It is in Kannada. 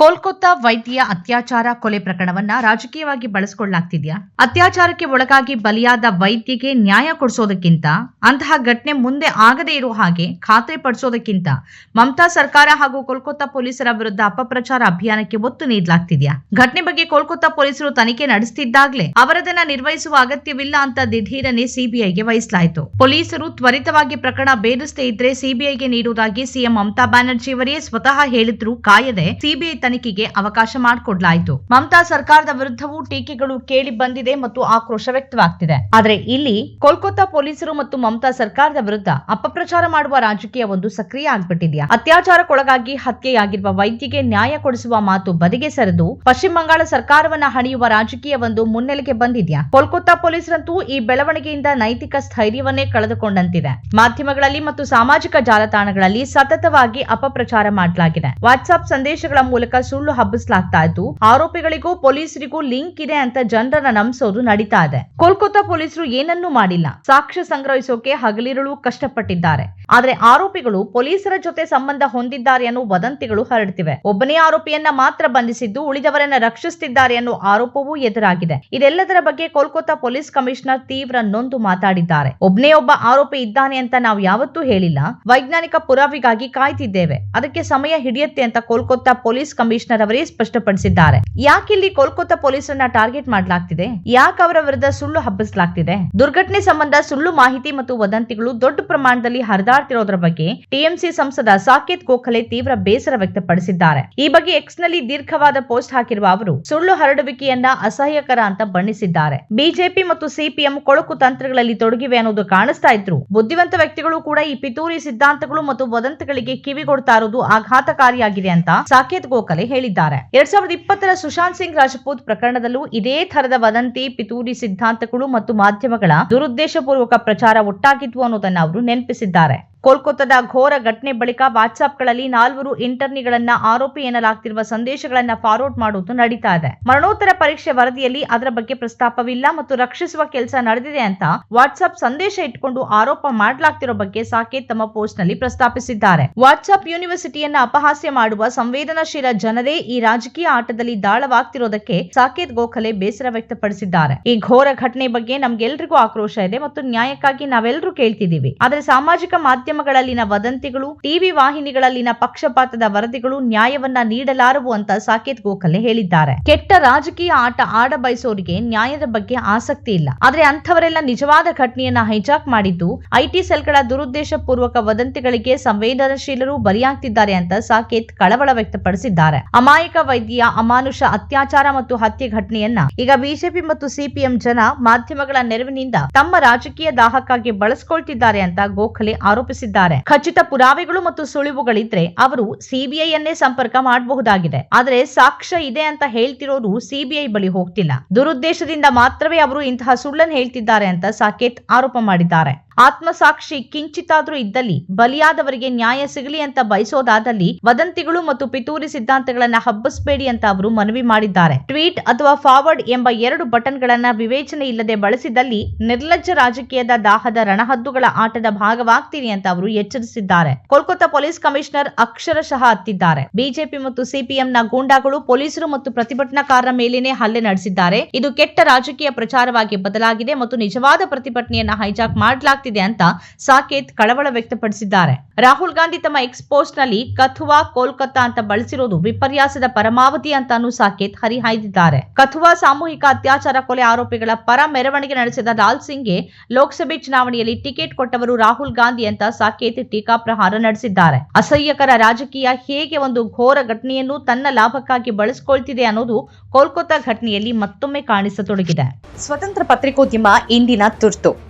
ಕೋಲ್ಕತ್ತಾ ವೈದ್ಯ ಅತ್ಯಾಚಾರ ಕೊಲೆ ಪ್ರಕರಣವನ್ನ ರಾಜಕೀಯವಾಗಿ ಬಳಸಿಕೊಳ್ಳಲಾಗ್ತಿದ್ಯಾ ಅತ್ಯಾಚಾರಕ್ಕೆ ಒಳಗಾಗಿ ಬಲಿಯಾದ ವೈದ್ಯಗೆ ನ್ಯಾಯ ಕೊಡಿಸೋದಕ್ಕಿಂತ ಅಂತಹ ಘಟನೆ ಮುಂದೆ ಆಗದೇ ಇರುವ ಹಾಗೆ ಖಾತ್ರಿ ಪಡಿಸೋದಕ್ಕಿಂತ ಮಮತಾ ಸರ್ಕಾರ ಹಾಗೂ ಕೋಲ್ಕತ್ತಾ ಪೊಲೀಸರ ವಿರುದ್ಧ ಅಪಪ್ರಚಾರ ಅಭಿಯಾನಕ್ಕೆ ಒತ್ತು ನೀಡಲಾಗ್ತಿದ್ಯಾ? ಘಟನೆ ಬಗ್ಗೆ ಕೋಲ್ಕತ್ತಾ ಪೊಲೀಸರು ತನಿಖೆ ನಡೆಸುತ್ತಿದ್ದಾಗಲೇ ಅವರದನ್ನ ನಿರ್ವಹಿಸುವ ಅಗತ್ಯವಿಲ್ಲ ಅಂತ ದಿಢೀರನೆ ಸಿಬಿಐಗೆ ವಹಿಸಲಾಯಿತು. ಪೊಲೀಸರು ತ್ವರಿತವಾಗಿ ಪ್ರಕರಣ ಭೇದಿಸದೇ ಇದ್ರೆ ಸಿಬಿಐಗೆ ನೀಡುವುದಾಗಿ ಸಿಎಂ ಮಮತಾ ಬ್ಯಾನರ್ಜಿ ಅವರೇ ಸ್ವತಃ ಹೇಳಿದ್ರು. ಕಾಯದೆ ಸಿಬಿಐ ತನಿಖೆಗೆ ಅವಕಾಶ ಮಾಡಿಕೊಡ್ಲಾಯಿತು. ಮಮತಾ ಸರ್ಕಾರದ ವಿರುದ್ಧವೂ ಟೀಕೆಗಳು ಕೇಳಿ ಬಂದಿದೆ ಮತ್ತು ಆಕ್ರೋಶ ವ್ಯಕ್ತವಾಗ್ತಿದೆ. ಆದರೆ ಇಲ್ಲಿ ಕೋಲ್ಕತ್ತಾ ಪೊಲೀಸರು ಮತ್ತು ಮಮತಾ ಸರ್ಕಾರದ ವಿರುದ್ಧ ಅಪಪ್ರಚಾರ ಮಾಡುವ ರಾಜಕೀಯ ಒಂದು ಸಕ್ರಿಯ ಆಗ್ಬಿಟ್ಟಿದೆಯಾ? ಅತ್ಯಾಚಾರಕ್ಕೊಳಗಾಗಿ ಹತ್ಯೆಯಾಗಿರುವ ವೈದ್ಯಗೆ ನ್ಯಾಯ ಕೊಡಿಸುವ ಮಾತು ಬದಿಗೆ ಸರಿದು ಪಶ್ಚಿಮ ಬಂಗಾಳ ಸರ್ಕಾರವನ್ನ ಹಣಿಯುವ ರಾಜಕೀಯ ಒಂದು ಮುನ್ನೆಲೆಗೆ ಬಂದಿದೆಯಾ? ಕೋಲ್ಕತ್ತಾ ಪೊಲೀಸರಂತೂ ಈ ಬೆಳವಣಿಗೆಯಿಂದ ನೈತಿಕ ಸ್ಥೈರ್ಯವನ್ನೇ ಕಳೆದುಕೊಂಡಂತಿದೆ. ಮಾಧ್ಯಮಗಳಲ್ಲಿ ಮತ್ತು ಸಾಮಾಜಿಕ ಜಾಲತಾಣಗಳಲ್ಲಿ ಸತತವಾಗಿ ಅಪಪ್ರಚಾರ ಮಾಡಲಾಗಿದೆ. ವಾಟ್ಸ್ಆಪ್ ಸಂದೇಶಗಳ ಮೂಲಕ ಸುಳ್ಳು ಹಬ್ಬಿಸಲಾಗ್ತಾ ಇತ್ತು. ಆರೋಪಿಗಳಿಗೂ ಪೊಲೀಸರಿಗೂ ಲಿಂಕ್ ಇದೆ ಅಂತ ಜನರನ್ನ ನಂಬಿಸೋದು ನಡೀತಾ ಇದೆ. ಕೋಲ್ಕತ್ತಾ ಪೊಲೀಸರು ಏನನ್ನೂ ಮಾಡಿಲ್ಲ. ಸಾಕ್ಷ್ಯ ಸಂಗ್ರಹಿಸೋಕೆ ಹಗಲಿರುಳು ಕಷ್ಟಪಟ್ಟಿದ್ದಾರೆ. ಆದ್ರೆ ಆರೋಪಿಗಳು ಪೊಲೀಸರ ಜೊತೆ ಸಂಬಂಧ ಹೊಂದಿದ್ದಾರೆ ಅನ್ನೋ ವದಂತಿಗಳು ಹರಡ್ತಿವೆ. ಒಬ್ಬನೇ ಆರೋಪಿಯನ್ನ ಮಾತ್ರ ಬಂಧಿಸಿದ್ದು ಉಳಿದವರನ್ನ ರಕ್ಷಿಸುತ್ತಿದ್ದಾರೆ ಅನ್ನೋ ಆರೋಪವೂ ಎದುರಾಗಿದೆ. ಇದೆಲ್ಲದರ ಬಗ್ಗೆ ಕೋಲ್ಕತ್ತಾ ಪೊಲೀಸ್ ಕಮಿಷನರ್ ತೀವ್ರ ನೊಂದು ಮಾತಾಡಿದ್ದಾರೆ. ಒಬ್ಬನೇ ಒಬ್ಬ ಆರೋಪಿ ಇದ್ದಾನೆ ಅಂತ ನಾವು ಯಾವತ್ತೂ ಹೇಳಿಲ್ಲ. ವೈಜ್ಞಾನಿಕ ಪುರಾವಿಗಾಗಿ ಕಾಯ್ತಿದ್ದೇವೆ. ಅದಕ್ಕೆ ಸಮಯ ಹಿಡಿಯುತ್ತೆ ಅಂತ ಕೋಲ್ಕತ್ತಾ ಪೊಲೀಸ್ ಕಮಿಷನರ್ ಅವರೇ ಸ್ಪಷ್ಟಪಡಿಸಿದ್ದಾರೆ. ಯಾಕಿಲ್ಲಿ ಕೋಲ್ಕತ್ತಾ ಪೊಲೀಸರನ್ನ ಟಾರ್ಗೆಟ್ ಮಾಡಲಾಗ್ತಿದೆ? ಯಾಕೆ ಅವರ ವಿರುದ್ಧ ಸುಳ್ಳು ಹಬ್ಬಿಸಲಾಗ್ತಿದೆ? ದುರ್ಘಟನೆ ಸಂಬಂಧ ಸುಳ್ಳು ಮಾಹಿತಿ ಮತ್ತು ವದಂತಿಗಳು ದೊಡ್ಡ ಪ್ರಮಾಣದಲ್ಲಿ ಹರಿದಾಡ್ತಿರೋದ್ರ ಬಗ್ಗೆ ಟಿಎಂಸಿ ಸಂಸದ ಸಾಕೇತ್ ಗೋಖಲೆ ತೀವ್ರ ಬೇಸರ ವ್ಯಕ್ತಪಡಿಸಿದ್ದಾರೆ. ಈ ಬಗ್ಗೆ ಎಕ್ಸ್ನಲ್ಲಿ ದೀರ್ಘವಾದ ಪೋಸ್ಟ್ ಹಾಕಿರುವ ಅವರು, ಸುಳ್ಳು ಹರಡುವಿಕೆಯನ್ನ ಅಸಹ್ಯಕರ ಅಂತ ಬಣ್ಣಿಸಿದ್ದಾರೆ. ಬಿಜೆಪಿ ಮತ್ತು ಸಿಪಿಎಂ ಕೊಳಕು ತಂತ್ರಗಳಲ್ಲಿ ತೊಡಗಿವೆ ಅನ್ನೋದು ಕಾಣಿಸ್ತಾ ಇದ್ರು. ಬುದ್ಧಿವಂತ ವ್ಯಕ್ತಿಗಳು ಕೂಡ ಈ ಪಿತೂರಿ ಸಿದ್ಧಾಂತಗಳು ಮತ್ತು ವದಂತಗಳಿಗೆ ಕಿವಿಗೊಡ್ತಾ ಇರೋದು ಆಘಾತಕಾರಿಯಾಗಿದೆ ಅಂತ ಸಾಕೇತ್ ಗೋಖಲೆ ಹೇಳಿದ್ದಾರೆ. ಎರಡ್ ಸಾವಿರದ ಇಪ್ಪತ್ತರ ಸುಶಾಂತ್ ಸಿಂಗ್ ರಾಜಪೂತ್ ಪ್ರಕರಣದಲ್ಲೂ ಇದೇ ತರದ ವದಂತಿ, ಪಿತೂರಿ ಸಿದ್ಧಾಂತಗಳು ಮತ್ತು ಮಾಧ್ಯಮಗಳ ದುರುದ್ದೇಶಪೂರ್ವಕ ಪ್ರಚಾರ ಒಟ್ಟಾಗಿದ್ವು ಅನ್ನೋದನ್ನ ಅವರು ನೆನಪಿಸಿದ್ದಾರೆ. ಕೋಲ್ಕತ್ತಾದ ಘೋರ ಘಟನೆ ಬಳಿಕ ವಾಟ್ಸ್ಆಪ್ಗಳಲ್ಲಿ ನಾಲ್ವರು ಇಂಟರ್ನಿಗಳನ್ನ ಆರೋಪಿ ಎನ್ನಲಾಗ್ತಿರುವ ಸಂದೇಶಗಳನ್ನ ಫಾರ್ವರ್ಡ್ ಮಾಡುವುದು ನಡೀತಾ ಇದೆ. ಮರಣೋತ್ತರ ಪರೀಕ್ಷೆ ವರದಿಯಲ್ಲಿ ಅದರ ಬಗ್ಗೆ ಪ್ರಸ್ತಾಪವಿಲ್ಲ ಮತ್ತು ರಕ್ಷಿಸುವ ಕೆಲಸ ನಡೆದಿದೆ ಅಂತ ವಾಟ್ಸ್ಆಪ್ ಸಂದೇಶ ಇಟ್ಕೊಂಡು ಆರೋಪ ಮಾಡಲಾಗ್ತಿರೋ ಬಗ್ಗೆ ಸಾಕೇತ್ ತಮ್ಮ ಪೋಸ್ಟ್ನಲ್ಲಿ ಪ್ರಸ್ತಾಪಿಸಿದ್ದಾರೆ. ವಾಟ್ಸ್ಆಪ್ ಯೂನಿವರ್ಸಿಟಿಯನ್ನ ಅಪಹಾಸ್ಯ ಮಾಡುವ ಸಂವೇದನಾಶೀಲ ಜನರೇ ಈ ರಾಜಕೀಯ ಆಟದಲ್ಲಿ ದಾಳವಾಗ್ತಿರೋದಕ್ಕೆ ಸಾಕೇತ್ ಗೋಖಲೆ ಬೇಸರ ವ್ಯಕ್ತಪಡಿಸಿದ್ದಾರೆ. ಈ ಘೋರ ಘಟನೆ ಬಗ್ಗೆ ನಮ್ಗೆಲ್ರಿಗೂ ಆಕ್ರೋಶ ಇದೆ ಮತ್ತು ನ್ಯಾಯಕ್ಕಾಗಿ ನಾವೆಲ್ಲರೂ ಕೇಳ್ತಿದ್ದೀವಿ. ಆದರೆ ಸಾಮಾಜಿಕ ಮಾಧ್ಯಮಗಳಲ್ಲಿನ ವದಂತಿಗಳು, ಟಿವಿ ವಾಹಿನಿಗಳಲ್ಲಿನ ಪಕ್ಷಪಾತದ ವರದಿಗಳು ನ್ಯಾಯವನ್ನ ನೀಡಲಾರವು ಅಂತ ಸಾಕೇತ್ ಗೋಖಲೆ ಹೇಳಿದ್ದಾರೆ. ಕೆಟ್ಟ ರಾಜಕೀಯ ಆಟ ಆಡ ಬಯಸೋರಿಗೆ ನ್ಯಾಯದ ಬಗ್ಗೆ ಆಸಕ್ತಿ ಇಲ್ಲ. ಆದ್ರೆ ಅಂಥವರೆಲ್ಲ ನಿಜವಾದ ಘಟನೆಯನ್ನ ಹೈಜಾಕ್ ಮಾಡಿದ್ದು ಐಟಿ ಸೆಲ್ಗಳ ದುರುದ್ದೇಶ ಪೂರ್ವಕ ವದಂತಿಗಳಿಗೆ ಸಂವೇದನಶೀಲರು ಬಲಿಯಾಗ್ತಿದ್ದಾರೆ ಅಂತ ಸಾಕೇತ್ ಕಳವಳ ವ್ಯಕ್ತಪಡಿಸಿದ್ದಾರೆ. ಅಮಾಯಕ ವೈದ್ಯ, ಅಮಾನುಷ ಅತ್ಯಾಚಾರ ಮತ್ತು ಹತ್ಯೆ ಘಟನೆಯನ್ನ ಈಗ ಬಿಜೆಪಿ ಮತ್ತು ಸಿಪಿಎಂ ಜನ ಮಾಧ್ಯಮಗಳ ನೆರವಿನಿಂದ ತಮ್ಮ ರಾಜಕೀಯ ದಾಹಕ್ಕಾಗಿ ಬಳಸ್ಕೊಳ್ತಿದ್ದಾರೆ ಅಂತ ಗೋಖಲೆ ಆರೋಪಿಸಿದ್ದಾರೆ. ಖಚಿತ ಪುರಾವೆಗಳು ಮತ್ತು ಸುಳಿವುಗಳಿದ್ರೆ ಅವರು ಸಿಬಿಐ ಅನ್ನೇ ಸಂಪರ್ಕ ಮಾಡಬಹುದಾಗಿದೆ. ಆದರೆ ಸಾಕ್ಷ್ಯ ಇದೆ ಅಂತ ಹೇಳ್ತಿರೋರು ಸಿಬಿಐ ಬಳಿ ಹೋಗ್ತಿಲ್ಲ. ದುರುದ್ದೇಶದಿಂದ ಮಾತ್ರವೇ ಅವರು ಇಂತಹ ಸುಳ್ಳನ್ನು ಹೇಳ್ತಿದ್ದಾರೆ ಅಂತ ಸಾಕೇತ್ ಆರೋಪ ಮಾಡಿದ್ದಾರೆ. ಆತ್ಮಸಾಕ್ಷಿ ಕಿಂಚಿತಾದ್ರೂ ಇದ್ದಲ್ಲಿ ಬಲಿಯಾದವರಿಗೆ ನ್ಯಾಯ ಸಿಗಲಿ ಅಂತ ಬಯಸೋದಾದಲ್ಲಿ ವದಂತಿಗಳು ಮತ್ತು ಪಿತೂರಿ ಸಿದ್ಧಾಂತಗಳನ್ನ ಹಬ್ಬಿಸಬೇಡಿ ಅಂತ ಅವರು ಮನವಿ ಮಾಡಿದ್ದಾರೆ. ಟ್ವೀಟ್ ಅಥವಾ ಫಾರ್ವರ್ಡ್ ಎಂಬ ಎರಡು ಬಟನ್ಗಳನ್ನ ವಿವೇಚನೆ ಇಲ್ಲದೆ ಬಳಸಿದಲ್ಲಿ ನಿರ್ಲಜ್ಜ ರಾಜಕೀಯದ ದಾಹದ ರಣಹದ್ದುಗಳ ಆಟದ ಭಾಗವಾಗ್ತೀರಿ ಅಂತ ಅವರು ಎಚ್ಚರಿಸಿದ್ದಾರೆ. ಕೋಲ್ಕತ್ತಾ ಪೊಲೀಸ್ ಕಮಿಷನರ್ ಅಕ್ಷರಶಃ ಹತ್ತಿದ್ದಾರೆ. ಬಿಜೆಪಿ ಮತ್ತು ಸಿಪಿಎಂನ ಗೂಂಡಾಗಳು ಪೊಲೀಸರು ಮತ್ತು ಪ್ರತಿಭಟನಾಕಾರರ ಮೇಲೇನೆ ಹಲ್ಲೆ ನಡೆಸಿದ್ದಾರೆ. ಇದು ಕೆಟ್ಟ ರಾಜಕೀಯ ಪ್ರಚಾರವಾಗಿ ಬದಲಾಗಿದೆ ಮತ್ತು ನಿಜವಾದ ಪ್ರತಿಭಟನೆಯನ್ನ ಹೈಜಾಕ್ ಮಾಡಲಾಗ್ತಿದೆ ಅಂತ ಸಾಕೇತ್ ಕಳವಳ ವ್ಯಕ್ತಪಡಿಸಿದ್ದಾರೆ. ರಾಹುಲ್ ಗಾಂಧಿ ತಮ್ಮ ಎಕ್ಸ್ ಪೋಸ್ಟ್ನಲ್ಲಿ ಕಥುವಾ ಕೋಲ್ಕತ್ತಾ ಅಂತ ಬಳಸಿರೋದು ವಿಪರ್ಯಾಸದ ಪರಮಾವಧಿ ಅಂತಾನು ಸಾಕೇತ್ ಹರಿಹಾಯ್ದಿದ್ದಾರೆ. ಕಥುವಾ ಸಾಮೂಹಿಕ ಅತ್ಯಾಚಾರ ಕೊಲೆ ಆರೋಪಿಗಳ ಪರ ಮೆರವಣಿಗೆ ನಡೆಸಿದ ಲಾಲ್ ಸಿಂಗ್ಗೆ ಲೋಕಸಭೆ ಚುನಾವಣೆಯಲ್ಲಿ ಟಿಕೆಟ್ ಕೊಟ್ಟವರು ರಾಹುಲ್ ಗಾಂಧಿ ಅಂತ ಸಾಕೇತ್ ಟೀಕಾ ಪ್ರಹಾರ ನಡೆಸಿದ್ದಾರೆ. ಅಸಹ್ಯಕರ ರಾಜಕೀಯ ಹೇಗೆ ಒಂದು ಘೋರ ಘಟನೆಯನ್ನು ತನ್ನ ಲಾಭಕ್ಕಾಗಿ ಬಳಸಿಕೊಳ್ತಿದೆ ಅನ್ನೋದು ಕೋಲ್ಕತ್ತಾ ಘಟನೆಯಲ್ಲಿ ಮತ್ತೊಮ್ಮೆ ಕಾಣಿಸತೊಡಗಿದೆ. ಸ್ವತಂತ್ರ ಪತ್ರಿಕೋದ್ಯಮ ಇಂದಿನ ತುರ್ತು.